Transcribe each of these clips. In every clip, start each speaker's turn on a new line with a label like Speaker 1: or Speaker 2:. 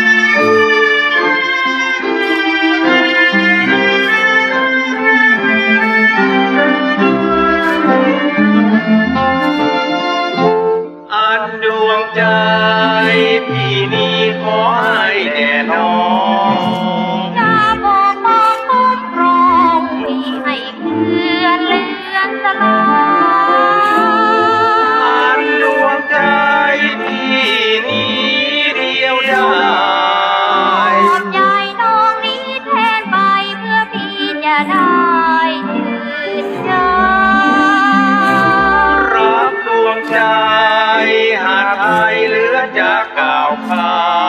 Speaker 1: Thank you. I'll.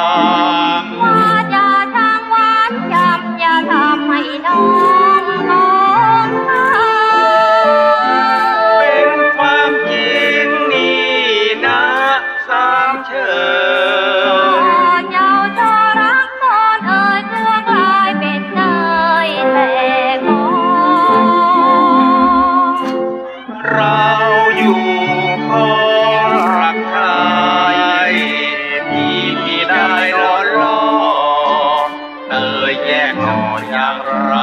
Speaker 1: อ
Speaker 2: ย่า
Speaker 1: งไร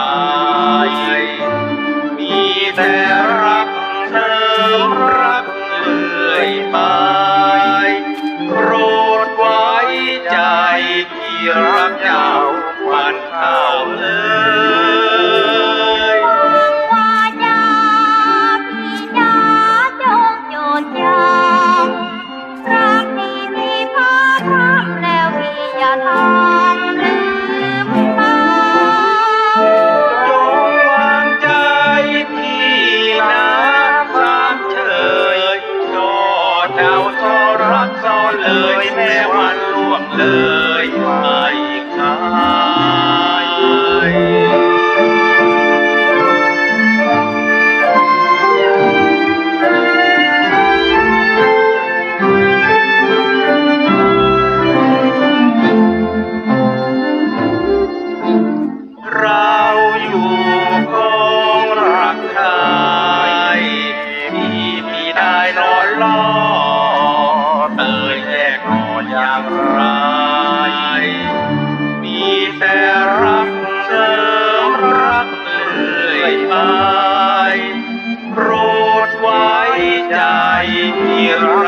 Speaker 1: มี
Speaker 2: แต่
Speaker 1: รักเดิมรักเลื่อยไปโกรธไว้ใจที่รักเจ้ามันเข้าเลย เลยแม่วันล่วงเลยไปค่ะ อย่างไร มีแต่รักเสริรักเลื่อยไปโปรดไว้ใจที่รั